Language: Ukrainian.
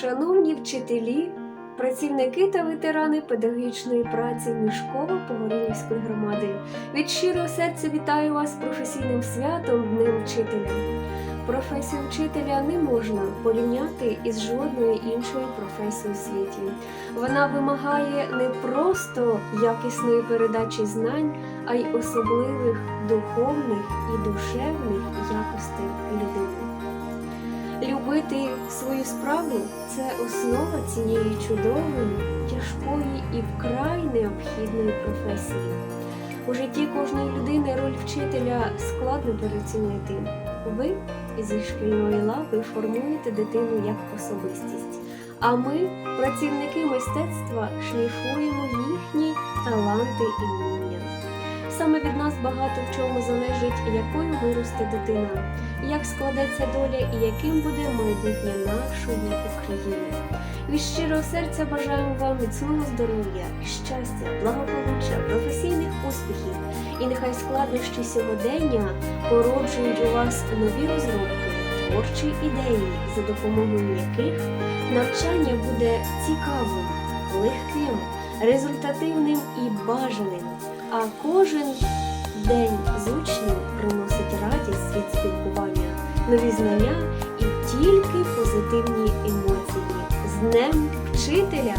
Шановні вчителі, працівники та ветерани педагогічної праці Мішково-Погорілівської громади, від щирого серця вітаю вас з професійним святом Днем Вчителя. Професію вчителя не можна порівняти із жодною іншою професією у світі. Вона вимагає не просто якісної передачі знань, а й особливих духовних і душевних якостей людини. Любити свою справу це основа цієї чудової, тяжкої і вкрай необхідної професії. У житті кожної людини роль вчителя складно переоцінити. Ви зі шкільної лави формуєте дитину як особистість, а ми, працівники мистецтва, шліфуємо їхні таланти і вміння. Саме від нас багато в чому залежить, якою виросте дитина, як складеться доля і яким буде майбутнє нашої України. Від щирого серця бажаємо вам міцного здоров'я, щастя, благополуччя, професійних успіхів і нехай складнощі сьогодення породжують у вас нові розробки, творчі ідеї, за допомогою яких навчання буде цікавим, легким, результативним і бажаним. А кожен день з учнем приносить радість від спілкування, нові знання і тільки позитивні емоції. З Днем Вчителя!